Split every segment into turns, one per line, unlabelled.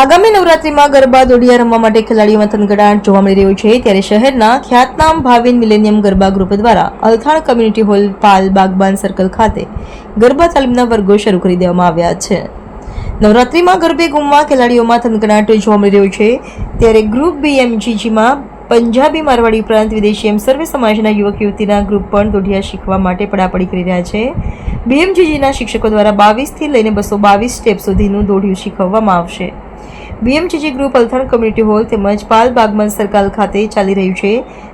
આગામી નવરાત્રીમાં ગરબા દોડિયા રમવા માટે ખેલાડીઓમાં થનગડાટ જોવા મળી રહ્યું છે. ત્યારે શહેરના ખ્યાતનામ ભાવિન મિલેનિયમ ગરબા ગ્રુપ દ્વારા Althan community hall Pal Bagban circle ખાતે ગરબા તાલીમના વર્ગો શરૂ કરી દેવામાં આવ્યા છે. નવરાત્રીમાં ગરબે ગુમવા ખેલાડીઓમાં થનગડાટ જોવા મળી રહ્યો છે. ત્યારે ગ્રુપ બીએમજીજીમાં પંજાબી મારવાડી ઉપરાંત વિદેશી એમ સર્વે સમાજના યુવક યુવતીના ગ્રુપ પણ દોઢિયા શીખવા માટે પડાપડી કરી રહ્યા છે. બીએમજીજીના શિક્ષકો દ્વારા બાવીસથી લઈને બસો બાવીસ સ્ટેપ સુધીનું દોઢિયું શીખવવામાં આવશે. BMGG group Althan community hall તેમજ પાલ બાગમન સર્કલ ખાતે ચાલી રહ્યું છે.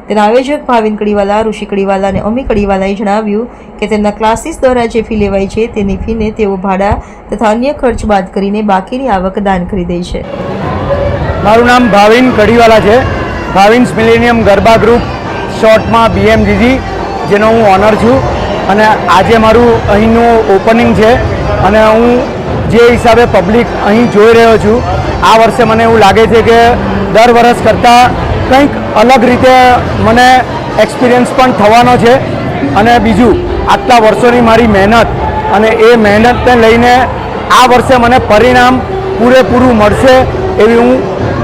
તેના આયોજક ભાવિન કડીવાલા, ઋષિ કડીવાલા અને અમી કડીવાલાએ જણાવ્યું કે તેમના ક્લાસીસ દ્વારા જે ફી લેવાય છે તેની ફીને તેઓ ભાડા તથા અન્ય ખર્ચ બાદ કરીને બાકીની આવક દાન કરી દે છે.
મારું નામ ભાવિન કડીવાલા છે. ભાવિન્સ મિલેનિયમ ગરબા ગ્રુપ શોર્ટમાં બીએમજીજી, જેનો હું ઓનર છું અને આજે મારું અહીંનું ઓપનિંગ છે અને હું જે હિસાબે પબ્લિક અહીં જોઈ રહ્યો છું આ વર્ષે મને એવું લાગે છે કે દર વર્ષ કરતાં કંઈક અલગ રીતે મને એક્સપિરિયન્સ પણ થવાનો છે. અને બીજું, આટલા વર્ષોની મારી મહેનત અને એ મહેનતને લઈને આ વર્ષે મને પરિણામ પૂરેપૂરું મળશે એવી હું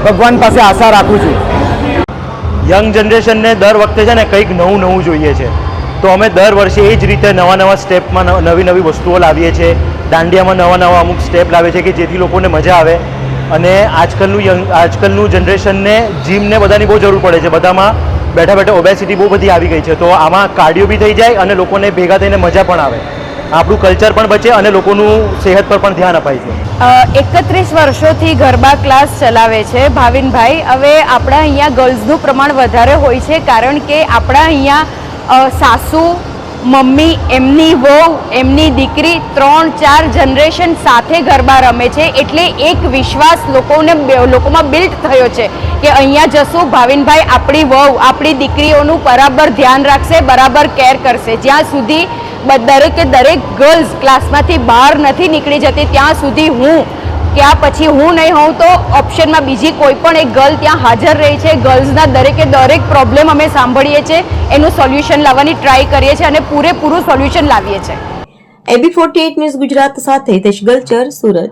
ભગવાન પાસે આશા રાખું છું.
યંગ જનરેશનને દર વખતે છે ને કંઈક નવું નવું જોઈએ છે. તો અમે દર વર્ષે એ જ રીતે નવા નવા સ્ટેપમાં નવી નવી વસ્તુઓ લાવીએ છીએ. દાંડિયામાં નવા નવા અમુક સ્ટેપ લાવીએ છીએ કે જેથી લોકોને મજા આવે. અને આજકાલનું યંગ આજકાલનું જનરેશનને જીમને બધાની બહુ જરૂર પડે છે. બધામાં બેઠા બેઠા ઓબેસિટી બહુ બધી આવી ગઈ છે. તો આમાં કાર્ડિયો બી થઈ જાય અને લોકોને ભેગા થઈને મજા પણ આવે. આપણું કલ્ચર પણ બચે અને લોકોનું સેહત પર પણ ધ્યાન અપાય છે.
એકત્રીસ વર્ષોથી ગરબા ક્લાસ ચલાવે છે ભાવિનભાઈ. હવે આપણા અહીંયા ગર્લ્સનું પ્રમાણ વધારે હોય છે કારણ કે આપણા અહીંયા સાસુ મમ્મી, એમની વહુ, એમની દીકરી ત્રણ ચાર જનરેશન સાથે ગરબા રમે છે. એટલે એક વિશ્વાસ લોકોને લોકોમાં બિલ્ડ થયો છે કે અહીંયા જશું, ભાવિનભાઈ આપણી વહુ, આપણી દીકરીઓનું બરાબર ધ્યાન રાખશે, બરાબર કેર કરશે. જ્યાં સુધી દરેકે દરેક ગર્લ્સ ક્લાસમાંથી બહાર નથી નીકળી જતી, ત્યાં સુધી હું ત્યાં પછી હું નહીં હોઉં તો ઓપ્શનમાં બીજી કોઈ પણ એક ગર્લ ત્યાં હાજર રહી છે. ગર્લ્સના દરેકે દરેક પ્રોબ્લેમ અમે સાંભળીએ છીએ. એનું સોલ્યુશન લાવવાની ટ્રાય કરીએ છીએ અને પૂરેપૂરું સોલ્યુશન લાવીએ છીએ.
એબી ફોર્ટી ન્યૂઝ ગુજરાત સાથે તેજ ગલચર સુરત.